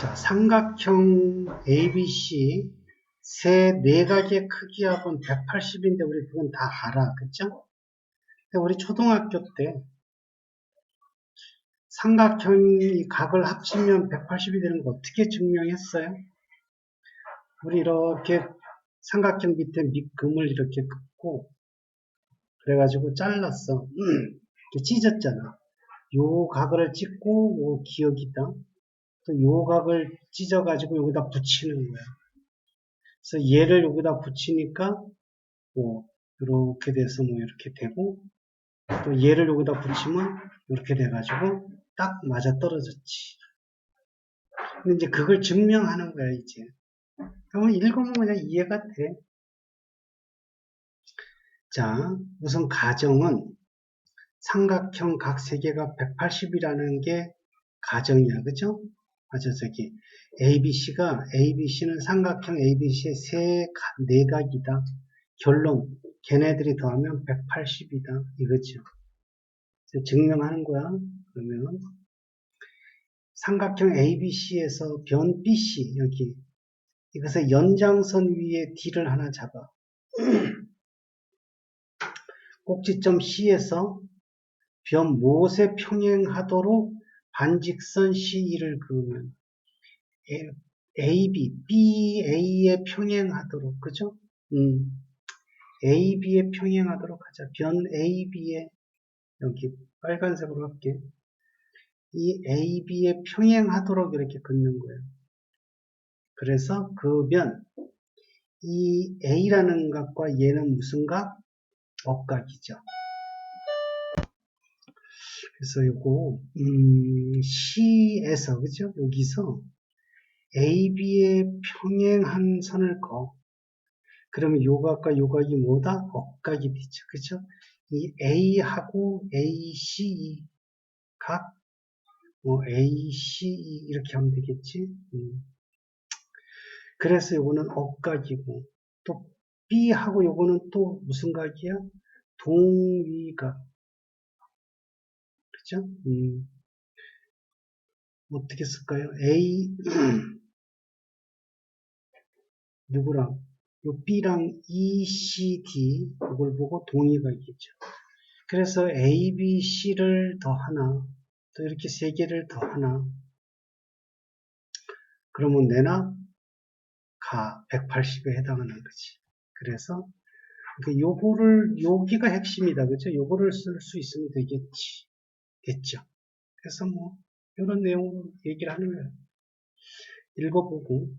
자, 삼각형 ABC 세 네 가지의 크기합은 180인데 우리 그건 다 알아. 그죠? 근데 우리 초등학교 때 삼각형이 각을 합치면 180이 되는 거 어떻게 증명했어요? 우리 이렇게 삼각형 밑에 밑금을 이렇게 긋고 그래가지고 잘랐어. 이렇게 찢었잖아. 요 각을 찍고 요 기억이다. 또요 각을 찢어가지고 여기다 붙이는 거야. 그래서 얘를 여기다 붙이니까 뭐 이렇게 돼서 뭐 이렇게 되고 또 얘를 여기다 붙이면 이렇게 돼가지고 딱 맞아 떨어졌지. 근데 이제 그걸 증명하는 거야 이제. 그러면 읽으면 그냥 이해가 돼. 자, 우선 가정은 삼각형 각 세 개가 180이라는 게 가정이야. 그죠? 맞아, 저기. ABC가, ABC는 삼각형 ABC의 세, 가- 네 각이다. 결론. 걔네들이 더하면 180이다. 이거죠. 증명하는 거야. 그러면, 삼각형 ABC에서 변 BC, 여기. 이것의 연장선 위에 D를 하나 잡아. 꼭지점 C에서 변 못에 평행하도록 반직선 C2를 그으면 AB, BA에 평행하도록 그죠? 음, AB에 평행하도록 하자. 변 AB에 여기 빨간색으로 할게. 이 AB에 평행하도록 이렇게 긋는 거예요. 그래서 그변 이 A라는 각과 얘는 무슨 각? 억각이죠. 그래서 요거 음, C에서 그죠? 여기서 AB에 평행한 선을 그어. 그러면 요 각과 요 각이 뭐다? 억각이 되죠. 그죠? 이 A하고 ACE 각, 뭐 ACE 이렇게 하면 되겠지. 음. 그래서 요거는 억각이고 또 B하고 요거는 또 무슨 각이야? 동위각. 그죠? 음. 어떻게 쓸까요? A 누구랑 요 B랑 E, C, D 이걸 보고 동의각이죠. 그래서 A, B, C를 더하나 또 이렇게 세 개를 더하나 그러면 내나 가 180에 해당하는 거지. 그래서 그 요거를 여기가 핵심이다. 그죠? 요거를 쓸 수 있으면 되겠지. 됐죠? 그래서 뭐 이런 내용으로 얘기를 하는 거예요. 읽어보고